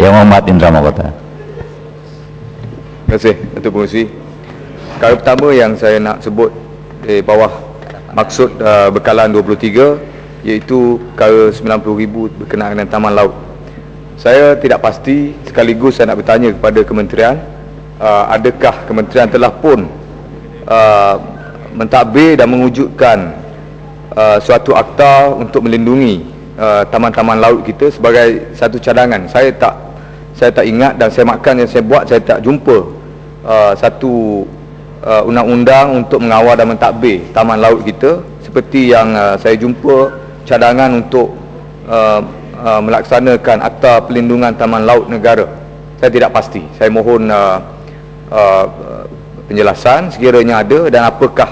Yang Muhammad Indra Mahkota. Terima kasih Datuk Pengerusi. Perkara pertama yang saya nak sebut di bawah maksud uh, bekalan 23 iaitu perkara 90,000 berkenaan dengan taman laut. Saya tidak pasti sekaligus saya nak bertanya kepada kementerian uh, adakah kementerian telah pun uh, mentadbir dan mewujudkan uh, suatu akta untuk melindungi uh, taman-taman laut kita sebagai satu cadangan. Saya tak saya tak ingat dan saya makan yang saya buat saya tak jumpa uh, satu uh, undang-undang untuk mengawal dan mentadbir taman laut kita seperti yang uh, saya jumpa cadangan untuk uh, uh, melaksanakan akta pelindungan taman laut negara. Saya tidak pasti. Saya mohon uh, uh, penjelasan sekiranya ada dan apakah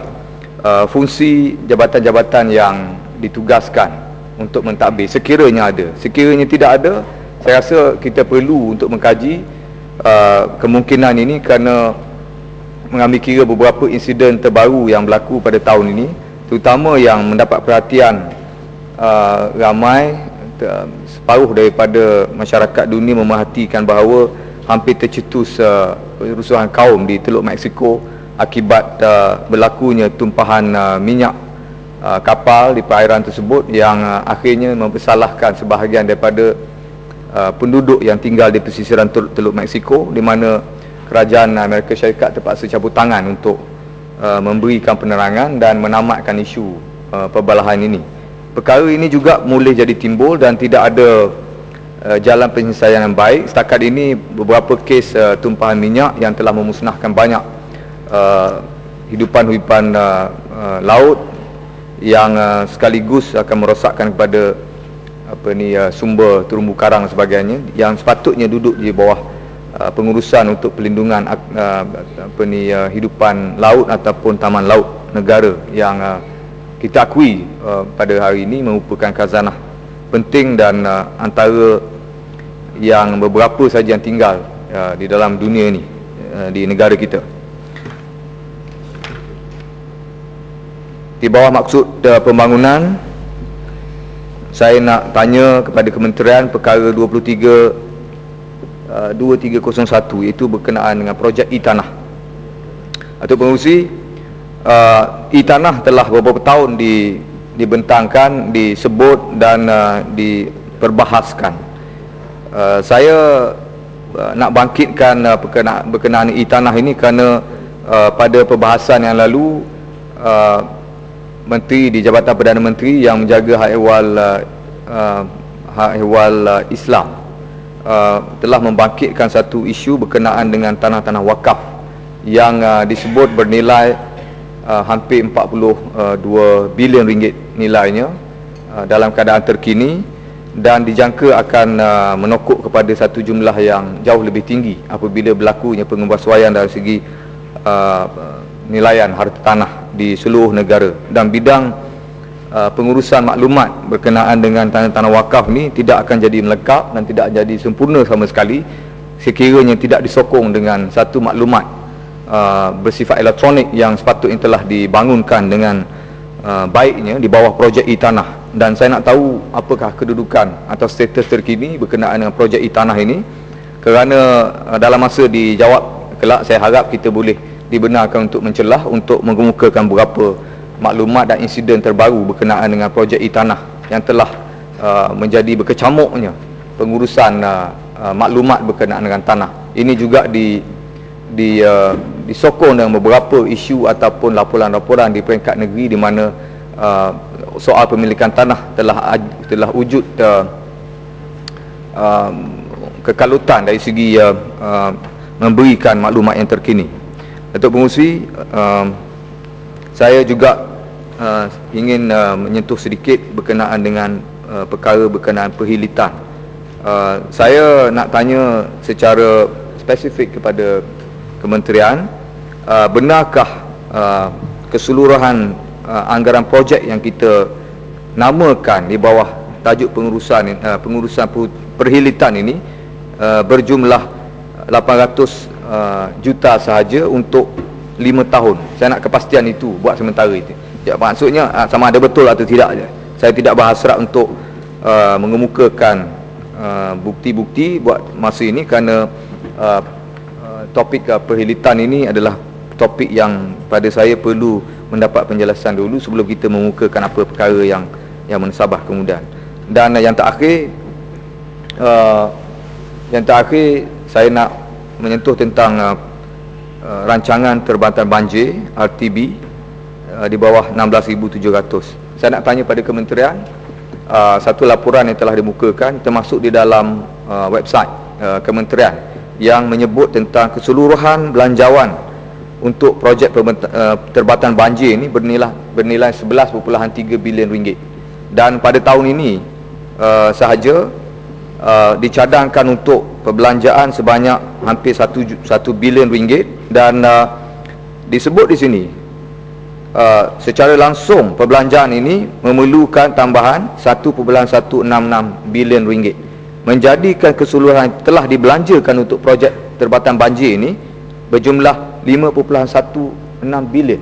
uh, fungsi jabatan-jabatan yang ditugaskan untuk mentadbir sekiranya ada. Sekiranya tidak ada, saya rasa kita perlu untuk mengkaji uh, kemungkinan ini kerana mengambil kira beberapa insiden terbaru yang berlaku pada tahun ini terutama yang mendapat perhatian uh, ramai uh, separuh daripada masyarakat dunia memerhatikan bahawa hampir tercetus uh, rusuhan kaum di Teluk Meksiko akibat uh, berlakunya tumpahan uh, minyak uh, kapal di perairan tersebut yang uh, akhirnya mempersalahkan sebahagian daripada uh, penduduk yang tinggal di pesisiran Teluk, Teluk Meksiko di mana kerajaan Amerika Syarikat terpaksa cabut tangan untuk uh, memberikan penerangan dan menamatkan isu uh, perbalahan ini. Perkara ini juga boleh jadi timbul dan tidak ada uh, jalan penyelesaian yang baik. Setakat ini beberapa kes uh, tumpahan minyak yang telah memusnahkan banyak uh, hidupan-hidupan uh, uh, laut yang uh, sekaligus akan merosakkan kepada apa ni uh, sumber terumbu karang sebagainya yang sepatutnya duduk di bawah Uh, pengurusan untuk pelindungan uh, apa ni uh, hidupan laut ataupun taman laut negara yang uh, kita akui uh, pada hari ini merupakan khazanah penting dan uh, antara yang beberapa saja yang tinggal uh, di dalam dunia ini uh, di negara kita. Di bawah maksud uh, pembangunan saya nak tanya kepada kementerian perkara 23 Uh, 2301 iaitu berkenaan dengan projek e-tanah. Atau pengurusi uh, e-tanah telah beberapa tahun di dibentangkan, disebut dan uh, diperbahaskan. Uh, saya uh, nak bangkitkan uh, berkenaan, berkenaan e-tanah ini kerana uh, pada perbahasan yang lalu uh, menteri di Jabatan Perdana Menteri yang menjaga hak ehwal uh, hak ehwal uh, Islam. Uh, telah membangkitkan satu isu berkenaan dengan tanah-tanah wakaf yang uh, disebut bernilai uh, hampir 42 uh, bilion ringgit nilainya uh, dalam keadaan terkini dan dijangka akan uh, menokok kepada satu jumlah yang jauh lebih tinggi apabila berlakunya pengembasuaian dari segi uh, nilaian harta tanah di seluruh negara dan bidang uh, pengurusan maklumat berkenaan dengan tanah-tanah wakaf ni tidak akan jadi melengkap dan tidak jadi sempurna sama sekali sekiranya tidak disokong dengan satu maklumat uh, bersifat elektronik yang sepatutnya telah dibangunkan dengan uh, baiknya di bawah projek e-tanah. Dan saya nak tahu apakah kedudukan atau status terkini berkenaan dengan projek e-tanah ini. Kerana uh, dalam masa dijawab kelak saya harap kita boleh dibenarkan untuk mencelah untuk mengemukakan beberapa maklumat dan insiden terbaru berkenaan dengan projek e-tanah yang telah uh, menjadi berkecamuknya pengurusan uh, uh, maklumat berkenaan dengan tanah. Ini juga di di uh, disokong dengan beberapa isu ataupun laporan-laporan di peringkat negeri di mana uh, soal pemilikan tanah telah telah wujud uh, uh, kekalutan dari segi uh, uh, memberikan maklumat yang terkini. Datuk Pengurusi uh, saya juga uh, ingin uh, menyentuh sedikit berkenaan dengan uh, perkara berkenaan perhilitan. Uh, saya nak tanya secara spesifik kepada kementerian, uh, benarkah uh, keseluruhan uh, anggaran projek yang kita namakan di bawah tajuk pengurusan uh, pengurusan perhilitan ini uh, berjumlah 800 uh, juta sahaja untuk lima tahun. Saya nak kepastian itu buat sementara itu. Ya, maksudnya ah, sama ada betul atau tidak je. Saya tidak berhasrat untuk uh, mengemukakan uh, bukti-bukti buat masa ini kerana uh, uh, topik uh, perhilitan ini adalah topik yang pada saya perlu mendapat penjelasan dulu sebelum kita mengukakan apa perkara yang yang mensabah kemudian. Dan uh, yang terakhir uh, yang terakhir saya nak menyentuh tentang uh, uh, rancangan terbatan banjir RTB uh, di bawah 16700. Saya nak tanya pada kementerian uh, satu laporan yang telah dimukakan termasuk di dalam uh, website uh, kementerian yang menyebut tentang keseluruhan belanjawan untuk projek uh, terbatan banjir ini bernilai bernilai 11.3 bilion ringgit dan pada tahun ini uh, sahaja uh, dicadangkan untuk perbelanjaan sebanyak hampir 1 1 bilion ringgit. Dan uh, disebut di sini uh, secara langsung perbelanjaan ini memerlukan tambahan 1.166 bilion ringgit. Menjadikan keseluruhan telah dibelanjakan untuk projek terbatan banjir ini berjumlah 5.16 bilion.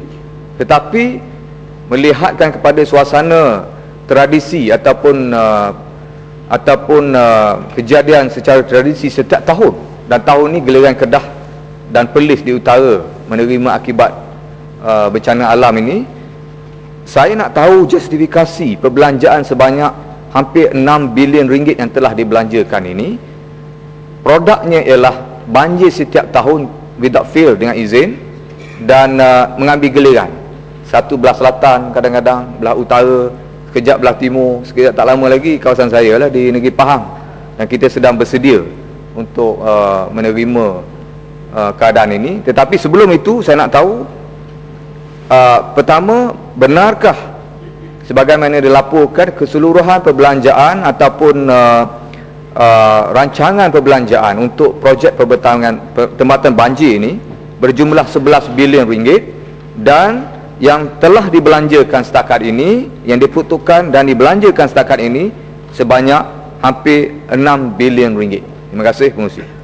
Tetapi melihatkan kepada suasana tradisi ataupun uh, ataupun uh, kejadian secara tradisi setiap tahun. Dan tahun ini geliran Kedah dan Perlis di utara menerima akibat uh, bencana alam ini. Saya nak tahu justifikasi perbelanjaan sebanyak hampir 6 bilion ringgit yang telah dibelanjakan ini. Produknya ialah banjir setiap tahun without fail dengan izin dan uh, mengambil giliran. Satu belah selatan kadang-kadang belah utara sekejap belah timur sekejap tak lama lagi kawasan saya lah di negeri Pahang. Dan kita sedang bersedia untuk uh, menerima uh, keadaan ini. Tetapi sebelum itu saya nak tahu uh, pertama benarkah sebagaimana dilaporkan keseluruhan perbelanjaan ataupun uh, uh, rancangan perbelanjaan untuk projek perbetangan tempatan banjir ini berjumlah 11 bilion ringgit dan yang telah dibelanjakan setakat ini yang diputuskan dan dibelanjakan setakat ini sebanyak hampir 6 bilion ringgit. Terima kasih pengurusi.